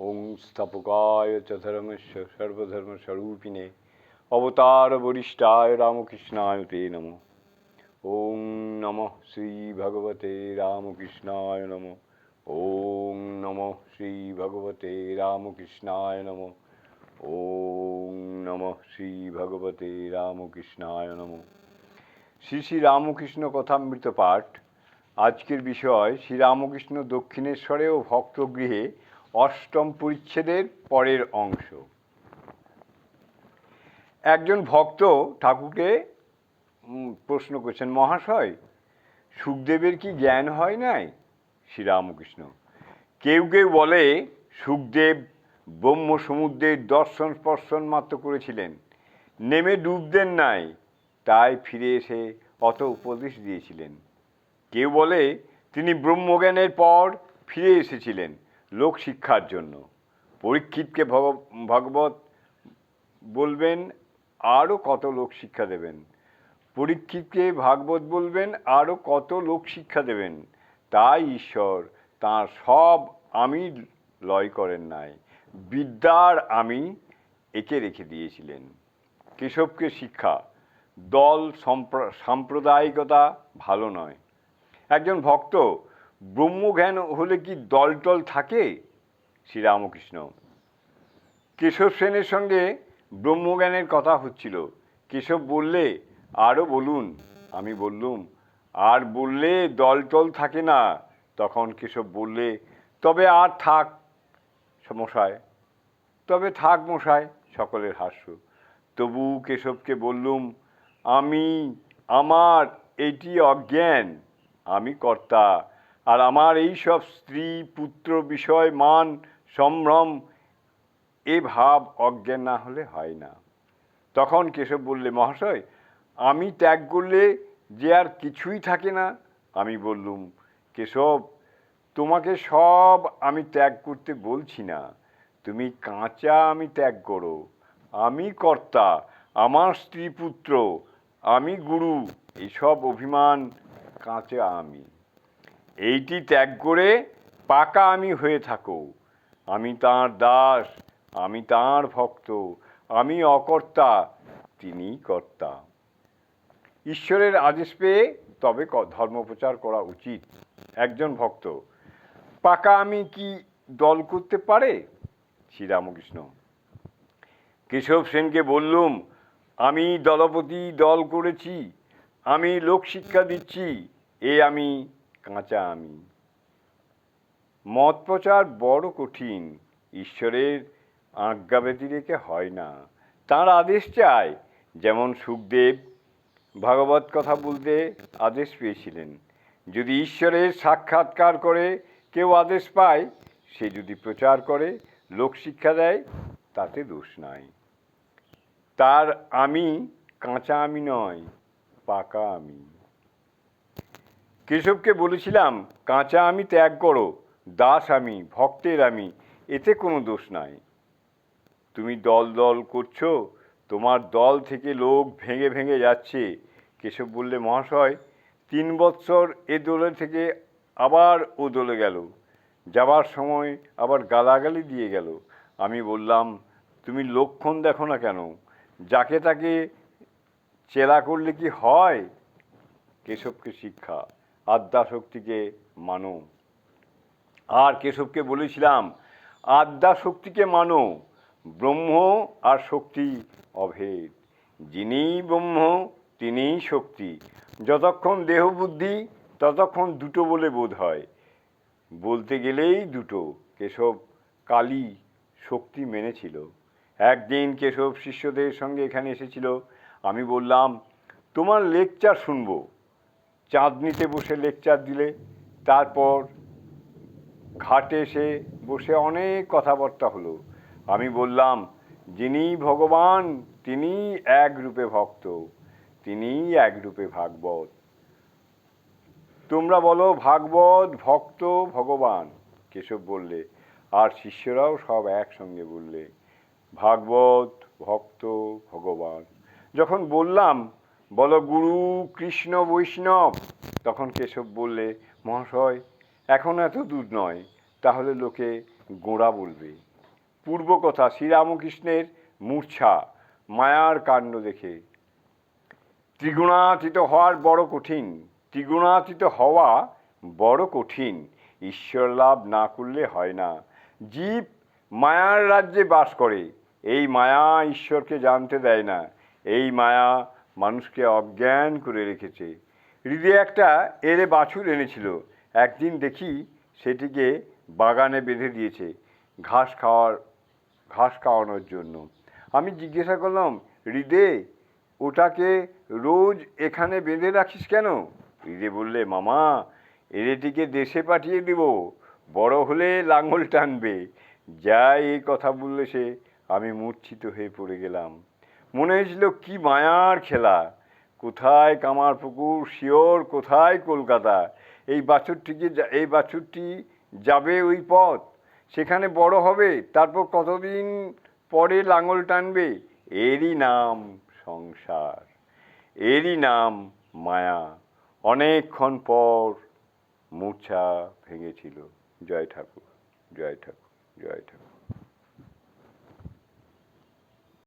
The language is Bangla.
ওং স্থাপকায় চ ধর্মস্য সর্বধর্মস্বরূপিণে অবতার বরিষ্ঠায় রামকৃষ্ণায় তে নম। ওং নমঃ শ্রী ভগবতে রামকৃষ্ণায় নম। ওং নমঃ শ্রী ভগবতে রামকৃষ্ণায় নম। ওং নমঃ শ্রী ভগবতে রামকৃষ্ণায় নম। শ্রী শ্রী রামকৃষ্ণ কথামৃত পাঠ। আজকের বিষয় শ্রীরামকৃষ্ণ দক্ষিণেশ্বরে ও ভক্তগৃহে অষ্টম পরিচ্ছেদের পরের অংশ। একজন ভক্ত ঠাকুরকে প্রশ্ন করছেন, মহাশয়, সুখদেবের কি জ্ঞান হয় নাই? শ্রীরামকৃষ্ণ, কেউ কেউ বলে, সুখদেব ব্রহ্ম সমুদ্রের দর্শন স্পর্শন মাত্র করেছিলেন। নেমে ডুব দেন নাই, তাই ফিরে এসে অত উপদেশ দিয়েছিলেন। কেউ বলে, তিনি ব্রহ্মজ্ঞানের পর ফিরে এসেছিলেন। লোক শিক্ষার জন্য। পরীক্ষিতকে ভগ- ভাগবত বলবেন আরও কত লোক শিক্ষা দেবেন? পরীক্ষিতকে ভাগবত বলবেন আরও কত লোক শিক্ষা দেবেন? তাই ঈশ্বর, তার সব আমি লয় করেন নাই। বিদ্যার আমি একে রেখে দিয়েছিলেন। কেশবকে শিক্ষা, দল সম্প্র- সাম্প্রদায়িকতা ভালো নয়। একজন ভক্ত ব্রহ্মজ্ঞান হলে কি দলটল থাকে? শ্রীরামকৃষ্ণ। কেশব সেনের সঙ্গে ব্রহ্মজ্ঞানের কথা হচ্ছিল। কেশব বললে আরও বলুন। আমি বললুম, আর বললে দলটল থাকে না। তখন কেশব বললে, তবে আর থাক মশায়, তবে থাক মশায়, সকলের হাস্য। তবু কেশবকে বললুম, আমি, আমার, এটি অজ্ঞান, আমি কর্তা। আর আমার এই সব স্ত্রী পুত্র বিষয়, মান, সম্ভ্রম, এ ভাব অজ্ঞান না হলে হয় না। তখন কেশব বললে, মহাশয়, আমি ত্যাগ করলে যে আর কিছুই থাকে না? আমি বললুম, কেশব, তোমাকে সব আমি ত্যাগ করতে বলছি না। তুমি কাঁচা আমি ত্যাগ করো। আমি কর্তা, আমার স্ত্রী পুত্র, আমি গুরু এইসব অভিমান কাঁচা আমি। এইটি ত্যাগ করে পাকা আমি হয়ে থাকো। আমি তাঁর দাস, আমি তাঁর ভক্ত, আমি অকর্তা তিনি কর্তা। ঈশ্বরের আদেশ পেয়ে তবে ক- ধর্মপ্রচার করা উচিত, একজন ভক্ত। পাকা আমি কি দল করতে পারে? শ্রীরামকৃষ্ণ। কেশব সেনকে বললুম, আমি দলপতি দল করেছি, আমি লোক শিক্ষা দিচ্ছি, এ আমি কাঁচা আমি মত প্রচার বড় কঠিন, ঈশ্বরের আজ্ঞা রেখে হয় না। তার আদেশ চায়, যেমন সুখদেব ভাগবত কথা বলতে আদেশ পেয়েছিলেন। যদি ঈশ্বরের সাক্ষাৎকার করে, কেউ আদেশ পায়, সে যদি প্রচার করে, লোক শিক্ষা দেয়, তাতে দোষ নাই। তার আমি কাঁচা আমি নয়, পাকা আমি। কেশবকে বলেছিলাম, কাঁচা আমি ত্যাগ করো, দাস আমি, ভক্তের আমি, এতে কোনো দোষ নাই। তুমি দল দল করছ, তোমার দল থেকে লোক ভেঙে ভেঙে যাচ্ছে। কেশব বললে, মহাশয়, তিন বৎসর এ দলে থেকে আবার ও দলে গেল। যাবার সময় আবার গালাগালি দিয়ে গেল। আমি বললাম, তুমি লক্ষণ দেখো না কেন? যাকে তাকে চেলা করলে কি হয়? কেশবকে শিক্ষা আদ্যাশক্তিকে মানো। আর কেশবকে বলেছিলাম আদ্যা শক্তিকে মানো, ব্রহ্ম আর শক্তি অভেদ। যিনি ব্রহ্ম, তিনিই শক্তি। যতক্ষণ দেহ বুদ্ধি, ততক্ষণ দুটো বলে বোধ হয়। বলতে গেলেই দুটো। কেশব কালী শক্তি মেনেছিল। একদিন কেশব শিষ্যদের সঙ্গে এখানে এসেছিল। আমি বললাম, তোমার লেকচার শুনব। চাঁদনিতে বসে লেকচার দিলে, তারপর ঘাটে এসে বসে অনেক কথাবার্তা হলো। আমি বললাম, যিনি ভগবান তিনি এক রূপে ভক্ত তিনি এক রূপে ভাগবত। তোমরা বলো, ভাগবত, ভক্ত, ভগবান? কেশব বললে। আর শিষ্যরাও সব একসঙ্গে বললে, ভাগবত, ভক্ত, ভগবান। যখন বললাম বলো গুরু কৃষ্ণ বৈষ্ণব। তখন কেশব বললে, মহাশয়, এখন এত দূর নয়, তাহলে লোকে গোড়া বলবে। পূর্ব কথা, শ্রীরামকৃষ্ণের মূর্ছা, মায়ার কাণ্ড দেখে। ত্রিগুণাতীত হওয়ার বড় কঠিন, ত্রিগুণাতীত হওয়া বড় কঠিন, ঈশ্বর লাভ না করলে হয় না। জীব মায়ার রাজ্যে বাস করে, এই মায়া ঈশ্বরকে জানতে দেয় না, এই মায়া মানুষকে অজ্ঞান করে রেখেছে। হৃদয়ে একটা এরে বাছুর এনেছিল। একদিন দেখি সেটিকে বাগানে বেঁধে দিয়েছে ঘাস খাওয়ার, ঘাস খাওয়ানোর জন্য। আমি জিজ্ঞাসা করলাম, হৃদে, ওটাকে রোজ এখানে বেঁধে রাখিস কেন? হৃদে বললে, মামা এরেটিকে দেশে পাঠিয়ে দিব। বড় হলে লাঙল টানবে। যা এই কথা বললে সে, আমি মূর্ছিত হয়ে পড়ে গেলাম। মনে হয়েছিল, কি মায়ার খেলা। কোথায় কামার পুকুর শিওর কোথায় কলকাতা? এই বাছুরটিকে এই বাছুরটি যাবে ওই পথ। সেখানে বড় হবে। তারপর কতদিন পরে লাঙল টানবে? এরই নাম সংসার। এরই নাম মায়া। অনেকক্ষণ পর মূর্ছা ভেঙেছিল। জয় ঠাকুর জয় ঠাকুর জয় ঠাকুর।